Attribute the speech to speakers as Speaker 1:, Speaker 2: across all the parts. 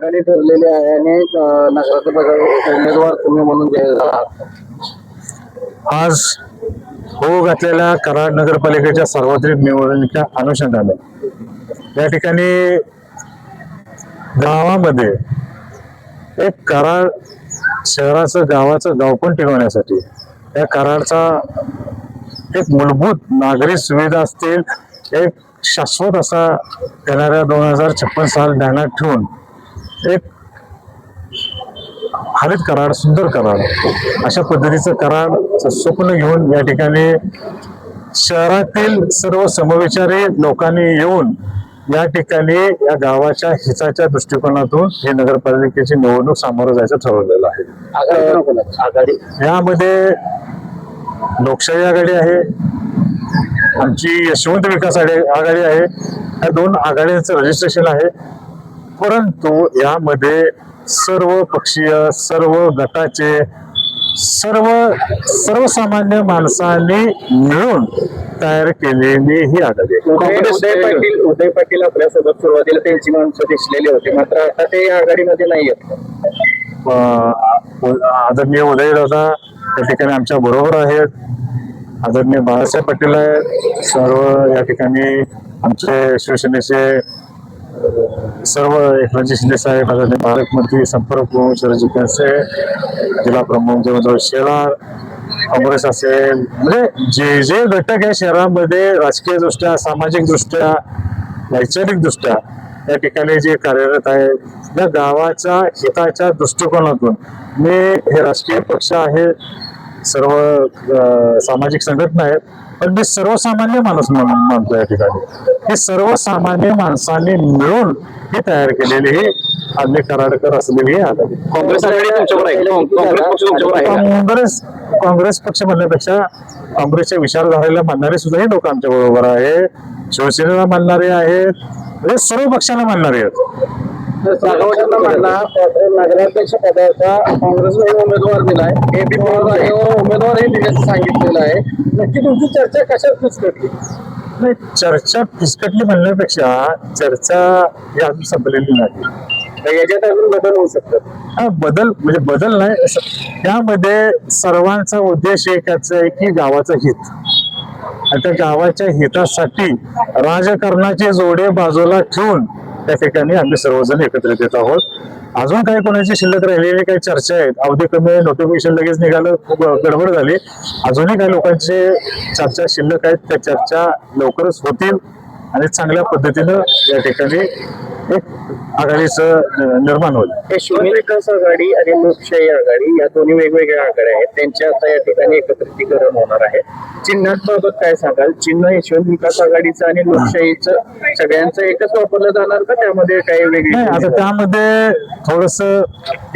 Speaker 1: ठिकाणी ठरलेले आहे आणि अं, नगराचे उमेदवार तुम्ही म्हणून जाहीर झाला आहात.
Speaker 2: आज हो घातलेल्या कराड नगरपालिकेच्या सार्वत्रिक निवडणुकीच्या अनुषंगाने या ठिकाणी गावामध्ये एक कराड शहराचं गावाचं गाव पण टिकवण्यासाठी या कराडचा एक मूलभूत नागरी सुविधा असतील एक शाश्वत असा येणाऱ्या दोन हजार छप्पन साल ध्यानात ठेवून एक हरित कराड सुंदर कराड अशा पद्धतीचं कराड स्वप्न घेऊन या ठिकाणी शहरातील सर्व समविचारी लोकांनी येऊन या ठिकाणी या गावाच्या हिताच्या दृष्टिकोनातून ही नगरपालिकेची निवडणूक सामोरं जायचं ठरवलेलं आहे. यामध्ये लोकशाही आघाडी आहे आमची यशवंत विकास आघाडी आहे. या दोन आघाड्यांचं रजिस्ट्रेशन आहे. परंतु यामध्ये सर्व पक्षीय सर्व गटाचे सर्व सर्वसामान्य माणसांनी मिळून तयार केलेली ही आघाडी
Speaker 1: उदय उदय पाटील उदय पाटील आपल्यासोबत सुरुवातीला त्यांची माणसं दिसलेली होती. मात्र आता ते या आघाडीमध्ये नाही आहेत.
Speaker 2: आदरणीय उदयदादा या ठिकाणी आमच्या बरोबर आहेत. आदरणीय बाळासाहेब पाटील आहेत. सर्व या ठिकाणी आमचे शिवसेनेचे सर्व एकनाथजी शिंदे साहेब आदरणीय पालकमंत्री संपर्क प्रमुख शरद कनसे जिल्हा प्रमुख जयवंतराव शेलार काँग्रेस असेल म्हणजे जे जे घटक या शहरामध्ये राजकीय दृष्ट्या सामाजिक दृष्ट्या वैचारिक दृष्ट्या या ठिकाणी जे कार्यरत आहे या गावाच्या हिताच्या दृष्टिकोनातून मी हे राजकीय पक्ष आहे सर्व सामाजिक संघटना आहेत पण मी सर्वसामान्य माणूस म्हणून मानतो या ठिकाणी. हे सर्वसामान्य माणसांनी मिळून ही तयार केलेली ही आम्ही कराडकर असलेली ही
Speaker 1: काँग्रेस काँग्रेस पक्ष
Speaker 2: म्हणण्यापेक्षा काँग्रेसच्या विचारधारेला मानणारे सुद्धा हे लोक आमच्या बरोबर आहे. शिवसेनेला मानणारे आहेत. म्हणजे सर्व पक्षाला मानणारे आहेत.
Speaker 1: नगराध्यक्ष पदाचा काँग्रेसने उमेदवार दिलाय. हे बी जागेवर उमेदवारही दिल्याचं सांगितलेलं आहे. नक्की तुमची चर्चा कशात फिसकटली?
Speaker 2: नाही चर्चा फिसकटली म्हणण्यापेक्षा चर्चा ही अजून संपलेली नाही.
Speaker 1: याच्यात अजून बदल होऊ शकतात.
Speaker 2: हा बदल म्हणजे बदल नाही असं- त्यामध्ये सर्वांचा उद्देश एकच आहे की गावाचं हित. आणि त्या गावाच्या हितासाठी राजकारणाचे जोडे बाजूला ठेवून त्या ठिकाणी आम्ही सर्वजण एकत्रित येत आहोत. अजून काही कोणाची शिल्लक राहिलेली काही चर्चा आहेत? अवधी कमी नोटिफिकेशन लगेच निघालं खूप गडबड झाली. अजूनही काही लोकांचे चर्चा शिल्लक आहेत त्या चर्चा लवकरच होतील आणि चांगल्या पद्धतीनं या ठिकाणी एक आघाडीचं निर्माण होईल.
Speaker 1: हे विकास आघाडी आणि लोकशाही आघाडी या दोन्ही वेगवेगळ्या आघाड्या आहेत. त्यांच्या आता या ठिकाणी एकत्रितीकरण होणार आहे. चिन्हांबाबत काय सांगाल? चिन्ह यशवंत विकास आघाडीचं आणि लोकशाहीचं सगळ्यांचं एकच वापरलं जाणार का? त्यामध्ये काही वेगळी
Speaker 2: नाही आता त्यामध्ये थोडस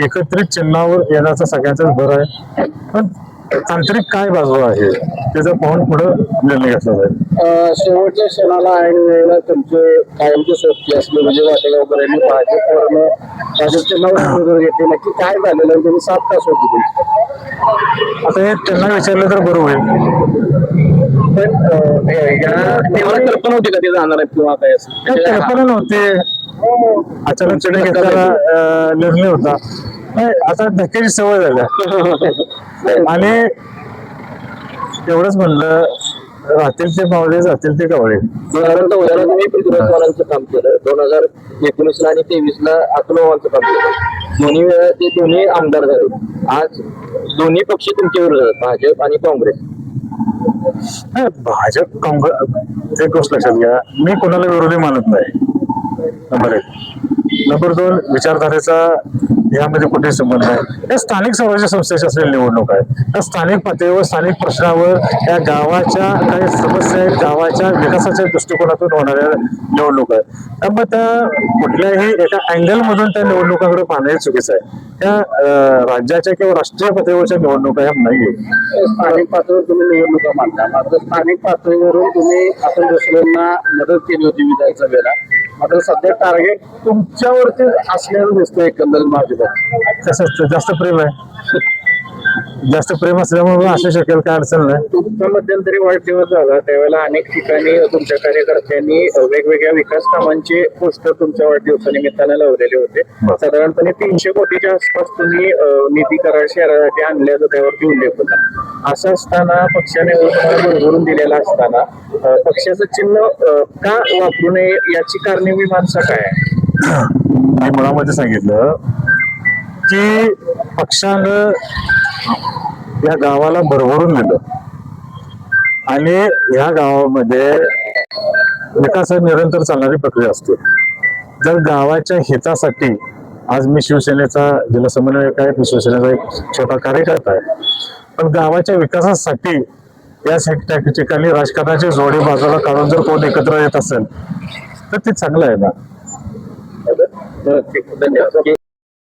Speaker 2: एकत्रित चिन्हावर येण्याचा सगळ्यांचाच भर आहे. पण तांत्रिक काय बाजू आहे? त्याचं पाहून पुढं निर्णय घेतला जाईल.
Speaker 1: शेवटच्या क्षणाला ऐन वेळेला तुमचे कायमचे सोबती असले म्हणजे वाटेगावकरांनी भाजपवरनं भाजपचे नऊ उमेदवार घेतले नक्की काय झालेलं आणि त्यांनी सात तास होती तुमची.
Speaker 2: आता हे त्यांना विचारलं तर बरं होईल.
Speaker 1: पण अं, हे- या तेव्हा कल्पना होती का ते जाणार आहेत किंवा काय असं?
Speaker 2: काही कल्पना नव्हती. अचानक चिडे घेतलेला अं, निर्णय होता. आता धक्क्याची सवय झाल्या आणि एवढंच म्हणलं राहतील ते मावळे जातील ते कवळे.
Speaker 1: दोन चौदाला तुम्ही पृथ्वीराज चव्हाणांचं काम केलं. दोन हजार एकोणीसला आणि तेवीसला अतुल पवारांचं काम केलं. दोन्ही वेळा ते दोन्ही आमदार झाले. आज दोन्ही पक्ष तुमच्या विरोधात भाजप आणि काँग्रेस.
Speaker 2: भाजप काँग्रेस एक गोष्ट लक्षात घ्या. मी कोणाला विरोधी मानत नाही. एक नंबर दोन विचारधारेचा यामध्ये कुठेही संबंध नाही या स्थानिक स्वराज्य संस्थेची असलेली निवडणूक आहे. त्या स्थानिक पातळीवर स्थानिक प्रश्नावर या गावाच्या काही समस्या आहेत गावाच्या विकासाच्या दृष्टिकोनातून होणाऱ्या निवडणूक आहे त्यामुळे त्या कुठल्याही एका अँगलमधून त्या निवडणुकांकडे पाहणं हे चुकीचं आहे. त्या राज्याच्या किंवा राष्ट्रीय पातळीवरच्या निवडणुका ह्या नाही
Speaker 1: स्थानिक पातळीवर तुम्ही निवडणुका मानता मात्र स्थानिक पातळीवरून तुम्ही आपण दुसऱ्यांना मदत केली होती विधानसभेला. मात्र सध्या टार्गेट तुमच्यावरती असल्याचं दिसतं एकंदरीत भाजप
Speaker 2: कसं असतं? जास्त प्रेम आहे? जास्त प्रेम असल्यामुळे असू शकेल काय अडचण नाही.
Speaker 1: तुमचा मध्यंतरी वाढदिवस झाला त्यावेळेला अनेक ठिकाणी तुमच्या कार्यकर्त्यांनी वेगवेगळ्या विकास कामांचे पोस्टर तुमच्या वाढदिवसानिमित्तानं लावलेले होते. साधारणपणे तीनशे कोटीच्या आसपास तुम्ही निधी करार शहरासाठी आणल्याचा त्यावरती उल्लेख होता. असं असताना पक्षाने भरभरून दिलेला असताना पक्षाचं चिन्ह का वापरू नये याची कारणीमीमांसा काय आहे?
Speaker 2: मुळामध्ये सांगितलं की पक्षानं या गावाला भरभरून नेलं. आणि या गावामध्ये विकास निरंतर चालणारी प्रक्रिया असते. जर गावाच्या हितासाठी आज मी शिवसेनेचा जिल्हा समन्वयक आहे मी शिवसेनेचा एक छोटा कार्यकर्ता आहे. पण गावाच्या विकासासाठी या त्या ठिकाणी राजकारणाची जोडी बाजूला काढून जर कोण एकत्र येत असेल तर ते चांगलं आहे ना.
Speaker 1: धन्यवाद.